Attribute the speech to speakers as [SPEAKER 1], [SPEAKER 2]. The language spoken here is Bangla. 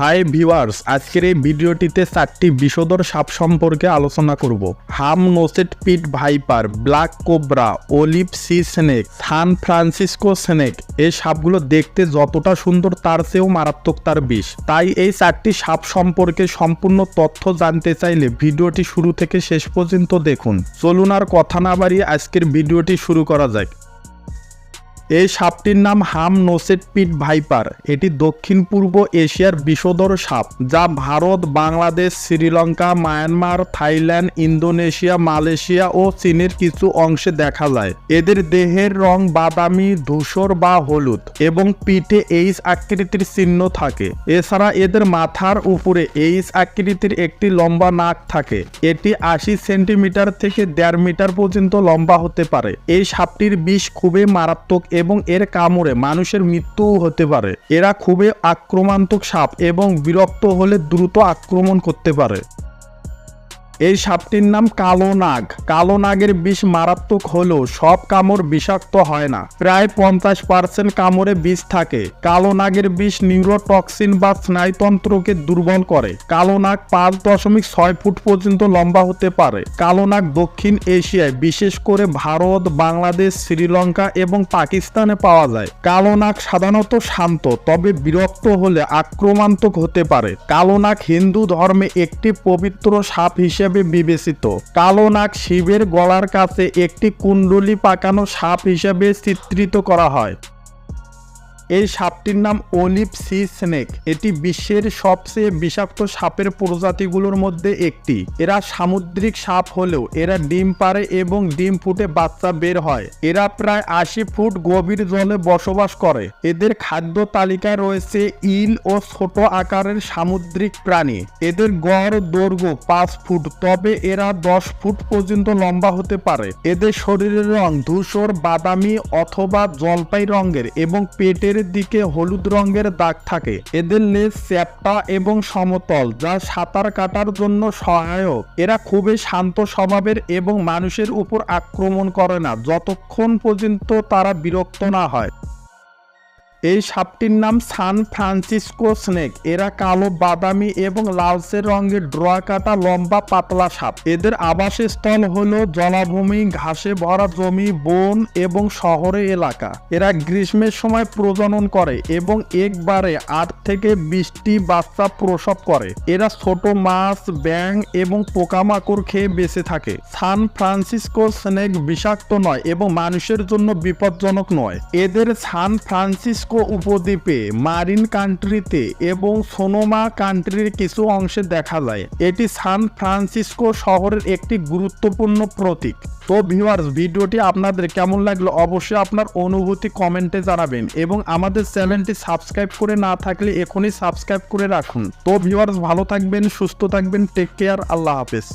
[SPEAKER 1] হাই ভিউয়ার্স, আজকের এই ভিডিওটিতে চারটি বিষধর সাপ সম্পর্কে আলোচনা করব। Hump nosed pit viper, black cobra, olive sea snake, San Francisco snake, এই সাপগুলো দেখতে যতটা সুন্দর তার চেয়েও মারাত্মক তার বিষ। তাই এই চারটি সাপ সম্পর্কে সম্পূর্ণ তথ্য জানতে চাইলে ভিডিওটি শুরু থেকে শেষ পর্যন্ত দেখুন। চলুন আর কথা না বাড়িয়ে আজকের ভিডিওটি শুরু করা যাক। এই সাপটির নাম হাম নোসেট পিট ভাইপার। এটি দক্ষিণ পূর্ব এশিয়ার বিষধর সাপ, যা Bharat, Bangladesh, Sri Lanka, Myanmar, Thailand, Indonesia, Malaysia ও চীনের কিছু অংশে দেখা যায়। এদের দেহের রং বাদামি, ধূসর বা হলুদ এবং পিঠে এইচ আকৃতির চিহ্ন থাকে। এছাড়া এদের মাথার উপরে এইচ আকৃতির একটি লম্বা নাক থাকে। এটি আশি সেন্টিমিটার থেকে দেড় মিটার পর্যন্ত লম্বা হতে পারে। এই সাপটির বিষ খুবই মারাত্মক এবং এর কামড়ে মানুষের মৃত্যুও হতে পারে। এরা খুবই আক্রমণাত্মক সাপ এবং বিরক্ত হলে দ্রুত আক্রমণ করতে পারে। এই সাপটির নাম কালো নাগ। কালো নাগের বিষ মারাত্মক হলেও সব কামড় বিষাক্ত হয় না। প্রায় পঞ্চাশ পার্সেন্ট কামড়ে বিষ থাকে। কালো নাগের বিষ নিউরোটক্সিন বা স্নায়ুতন্ত্রকে দুর্বল করে। কালো নাগ পাঁচ দশমিক ছয় ফুট পর্যন্ত লম্বা হতে পারে। কালো নাগ দক্ষিণ এশিয়ায়, বিশেষ করে ভারত, বাংলাদেশ, শ্রীলঙ্কা এবং পাকিস্তানে পাওয়া যায়। কালো নাগ সাধারণত শান্ত, তবে বিরক্ত হলে আক্রমণাত্মক হতে পারে। কালো নাগ হিন্দু ধর্মে একটি পবিত্র সাপ হিসেবে বিবেচিত। কালো নাক শিবের গলার কাছে একটি কুণ্ডলি পাকানো সাপ হিসেবে চিত্রিত করা হয়। এই সাপটির নাম অলিভ সি স্নেক। এটি বিশ্বের সবচেয়ে বিষাক্ত সাপের প্রজাতিগুলোর মধ্যে একটি। এরা সামুদ্রিক সাপ হলেও এরা ডিম পারে এবং ডিম ফুটে বাচ্চা বের হয়। এরা প্রায় আশি ফুট গভীর জলে বসবাস করে। এদের খাদ্য তালিকায় রয়েছে ইল ও ছোট আকারের সামুদ্রিক প্রাণী। এদের গড়, দৈর্ঘ্য পাঁচ ফুট, তবে এরা দশ ফুট পর্যন্ত লম্বা হতে পারে। এদের শরীরের রং ধূসর, বাদামি অথবা জলপাই রঙের এবং পেটের দিকে হলুদ রঙের দাগ থাকে। এদের লেজ চ্যাপ্টা এবং সমতল, যা সাঁতার কাটার জন্য সহায়ক। এরা খুবই শান্ত স্বভাবের এবং মানুষের উপর আক্রমণ করে না, যতক্ষণ পর্যন্ত তারা বিরক্ত না হয়। এই সাপটির নাম সান ফ্রান্সিসকো স্নেক। এরা কালো, বাদামি এবং লালচে রঙের ড্রয়া কাটা, লম্বা, পাতলা সাপ। এদের আবাসস্থল হল জলাভূমি, ঘাসে ভরা জমি, বন এবং শহরে এলাকা। এরা গ্রীষ্মের সময় প্রজনন করে এবং একবারে আট থেকে বিশটি বাচ্চা প্রসব করে। এরা ছোট মাছ ব্যাং এবং পোকামাকড় খেয়ে বেঁচে থাকে। সান ফ্রান্সিসকো স্নেক বিষাক্ত নয় এবং মানুষের জন্য বিপজ্জনক নয়। এদের সান ফ্রান্সিসকো উপদ্বীপে, মারিন কান্ট্রিতে এবং সোনোমা কান্ট্রির কিছু অংশে দেখা যায়। এটি সান ফ্রান্সিসকো শহরের একটি গুরুত্বপূর্ণ প্রতীক। তো ভিউয়ার্স ভিডিওটি আপনাদের কেমন লাগল অবশ্যই আপনার অনুভূতি কমেন্টে জানাবেন এবং আমাদের চ্যানেলটি সাবস্ক্রাইব করে না থাকলে এখনই সাবস্ক্রাইব করে রাখুন। তো ভিউয়ার্স ভালো থাকবেন, সুস্থ থাকবেন টেক কেয়ার আল্লাহ হাফেজ।